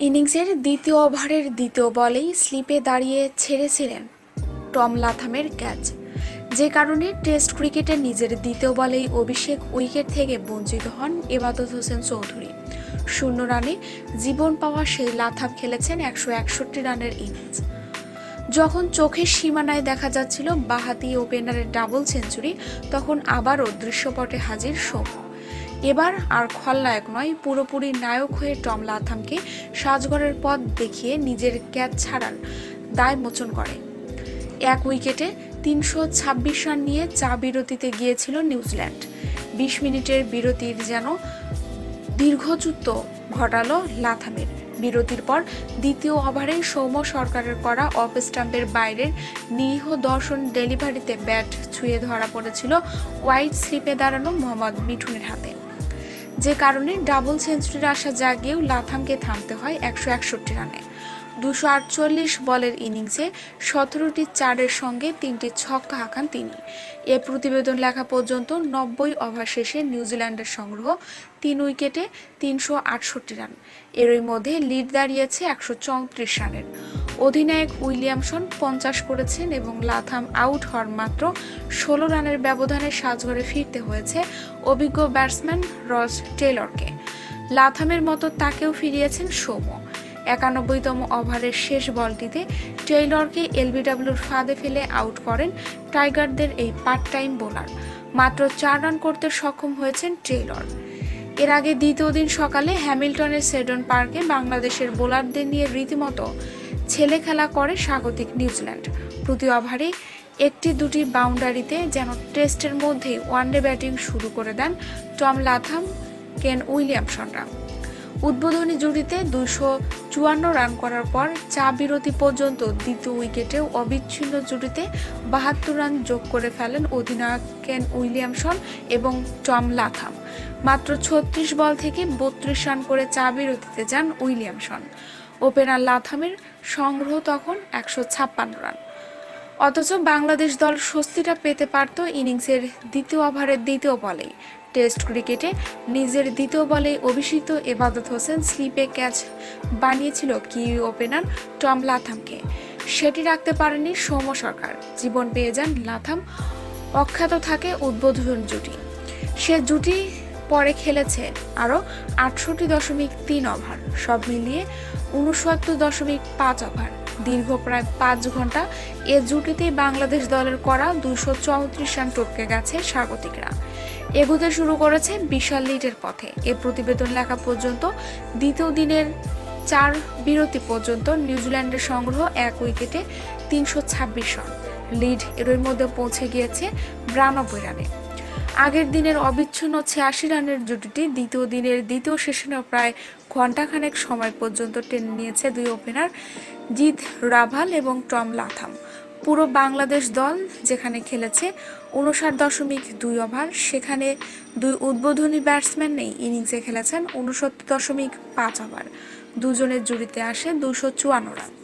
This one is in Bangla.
ইনিংসের দ্বিতীয় ওভারের দ্বিতীয় বলেই স্লিপে দাঁড়িয়ে ছেড়েছিলেন টম লাথামের ক্যাচ। যে কারণে টেস্ট ক্রিকেটে নিজের দ্বিতীয় বলেই অভিষেক উইকেট থেকে বঞ্চিত হন এবাদত হোসেন চৌধুরী। শূন্য রানে জীবন পাওয়া সেই লাথাম খেলেছেন একশো একষট্টি রানের ইনিংস। যখন চোখের সীমানায় দেখা যাচ্ছিল বাহাতি ওপেনারের ডাবল সেঞ্চুরি, তখন আবারও দৃশ্যপটে হাজির সৌম্য। এবার আর খলনায়ক নয়, পুরোপুরি নায়ক হয়ে টম লাথামকে সাজগরের পথ দেখিয়ে নিজের ক্যাচ ছাড়ার দায় মোচন করে। এক উইকেটে তিনশো ছাব্বিশ রান নিয়ে চা বিরতিতে গিয়েছিল নিউজিল্যান্ড। বিশ মিনিটের বিরতির যেন দীর্ঘযুদ্ধ ঘটালো লাথামের। বিরতির পর দ্বিতীয় ওভারে সৌম্য সরকারের করা অফ স্টাম্পের বাইরের নিরীহ দর্শন ডেলিভারিতে ব্যাট ছুঁয়ে ধরা পড়েছিল ওয়াইড স্লিপে দাঁড়ানো মোহাম্মদ মিঠুনের হাতে। যে কারণে ডাবল সেঞ্চুরির আশা জাগিয়েও লাথামকে থামতে হয় একশো একষট্টি রানে। দুশো আটচল্লিশ বলের ইনিংসে সতেরোটি চারের সঙ্গে তিনটি ছক্কা হাঁকান তিনি। এ প্রতিবেদন লেখা পর্যন্ত নব্বই ওভার শেষে নিউজিল্যান্ডের সংগ্রহ তিন উইকেটে তিনশো আটষট্টি রান। এরই মধ্যে লিড দাঁড়িয়েছে একশো চৌত্রিশ রানের। অধিনায়ক উইলিয়ামসন পঞ্চাশ করেছেন এবং লাথাম আউট হওয়ার মাত্র ষোলো রানের ব্যবধানে সাজঘরে ফিরতে হয়েছে অভিজ্ঞ ব্যাটসম্যান রস টেলরকে। লাথামের মতো তাকেও ফিরিয়েছেন সৌম্য। একানব্বইতম ওভারের শেষ বলটিতে টেইলরকে এলবিডব্লিউর ফাঁদে ফেলে আউট করেন টাইগারদের এই পার্ট টাইম বোলার। মাত্র চার রান করতে সক্ষম হয়েছেন টেইলর এর আগে দ্বিতীয় দিন সকালে হ্যামিল্টনের সেডন পার্কে বাংলাদেশের বোলারদের নিয়ে রীতিমতো ছেলে খেলা করে স্বাগতিক নিউজিল্যান্ড। প্রতি ওভারে একটি দুটি বাউন্ডারিতে যেন টেস্টের মধ্যেই ওয়ানডে ব্যাটিং শুরু করে দেন টম লাথাম, কেন উইলিয়ামসনরা। উদ্বোধনী জুড়িতে দুশো চুয়ান্ন রান করার পর চা বিরতি পর্যন্ত দ্বিতীয় উইকেটেও অবিচ্ছিন্ন জুড়িতে বাহাত্তর রান যোগ করে ফেলেন অধিনায়ক কেন উইলিয়ামসন এবং টম লাথাম। মাত্র ছত্রিশ বল থেকে বত্রিশ রান করে চা বিরতিতে যান উইলিয়ামসন। ওপেনার লাথামের সংগ্রহ তখন একশো ছাপ্পান্ন রান। অথচ বাংলাদেশ দল স্বস্তিটা পেতে পারত ইনিংসের দ্বিতীয় ওভারের দ্বিতীয় বলেই। টেস্ট ক্রিকেটে নিজের দ্বিতীয় বলে অভিষিক্ত এবাদত হোসেন স্লিপে ক্যাচ বানিয়েছিল কিউই ওপেনার টম লাথামকে। সেটি রাখতে পারেনি সৌম্য সরকার। জীবন পেয়ে যান লাথাম। অখ্যাত থাকে উদ্বোধন জুটি। সে জুটি পরে খেলেছে আরও আটষট্টি দশমিক তিন ওভার। সব মিলিয়ে উনসত্তর দশমিক পাঁচ ওভার। দীর্ঘ প্রায় পাঁচ ঘণ্টা এ জুটিতেই বাংলাদেশ দলের করা দুশো চৌত্রিশ রান টপকে গেছে স্বাগতিকরা। এগোতে শুরু করেছে বিশাল লিডের পথে। এ প্রতিবেদন লেখা পর্যন্ত দ্বিতীয় দিনের চার বিরতি পর্যন্ত নিউজিল্যান্ডের সংগ্রহ এক উইকেটে তিনশো ছাব্বিশ রান। লিড এরই মধ্যে পৌঁছে গিয়েছে বিরানব্বই রানে। আগের দিনের অবিচ্ছিন্ন ছিয়াশি রানের জুটিটি দ্বিতীয় দিনের দ্বিতীয় সেশনেও প্রায় ঘণ্টাখানেক সময় পর্যন্ত টেনে নিয়েছে দুই ওপেনার জিৎ রাভাল এবং টম লাথাম। পুরো বাংলাদেশ দল যেখানে খেলেছে উনষাট দশমিক দুই ওভার সেখানে দুই উদ্বোধনী ব্যাটসম্যান নেই ইনিংসে খেলেছেন উনসত্তর দশমিক পাঁচ ওভার দুজনের জুড়িতে আসে দুশো চুয়ান্ন রান